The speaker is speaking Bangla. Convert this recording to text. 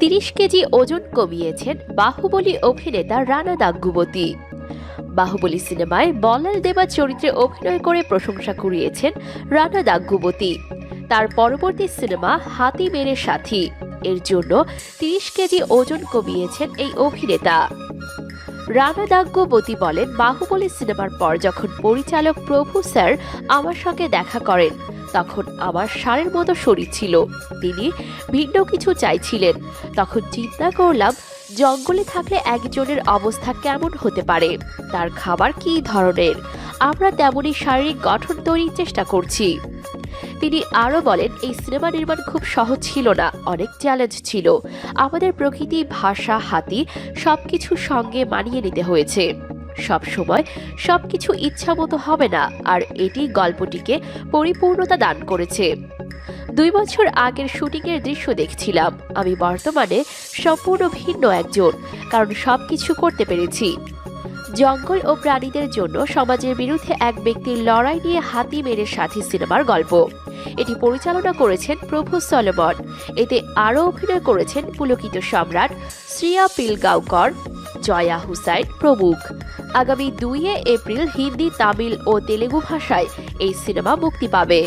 তিরিশ কেজি ওজন কমিয়েছেন বাহুবলী অভিনেতা রানা দাগ্গুবতী বাহুবলী সিনেমায় বলাল দেবা চরিত্রে অভিনয় করে প্রশংসা কুড়িয়েছেন রানা দাগ্গুবতী তার পরবর্তী সিনেমা হাতি মেরে সাথী। এর জন্য তিরিশ কেজি ওজন কমিয়েছেন এই অভিনেতা। রানা দাগ্গবতী বলেন, বাহুবলী সিনেমার পর যখন পরিচালক প্রভু স্যার আমার সঙ্গে দেখা করেন তখন আমার সারের মতো শরীর ছিল। তিনি ভিন্ন কিছু চাইছিলেন। তখন চিন্তা করলাম, জঙ্গলে থাকলে একজনের অবস্থা কেমন হতে পারে? তার খাবার কী ধরনের? আমরা তেমনই শারীরিক গঠন তৈরির চেষ্টা করছি। তিনি আরও বলেন, এই সিনেমা নির্মাণ খুব সহজ ছিল না, অনেক চ্যালেঞ্জ ছিল। আমাদের প্রকৃতি, ভাষা, হাতি সবকিছু সঙ্গে মানিয়ে নিতে হয়েছে। সব সময় সবকিছু ইচ্ছা মতো হবে না, আর এটি গল্পটিকে পরিপূর্ণতা দান করেছে। দুই বছর আগের শুটিংয়ের দৃশ্য দেখছিলাম। আমি বর্তমানে সম্পূর্ণ ভিন্ন একজন, কারণ সবকিছু করতে পেরেছি। জঙ্গল ও প্রাণীদের জন্য সমাজের বিরুদ্ধে এক ব্যক্তির লড়াই নিয়ে হাতি মেরে সাথী সিনেমার গল্প। এটি পরিচালনা করেছেন প্রভু সলমন। এতে আরও অভিনয় করেছেন পুলকিত সম্রাট শ্রিয়া পিলগাঁওকর। জয়া হুসাইন প্রমুখ। আগামী দুইয়ে এপ্রিল হিন্দি, তামিল ও তেলেগু ভাষায় এই সিনেমা মুক্তি পাবে।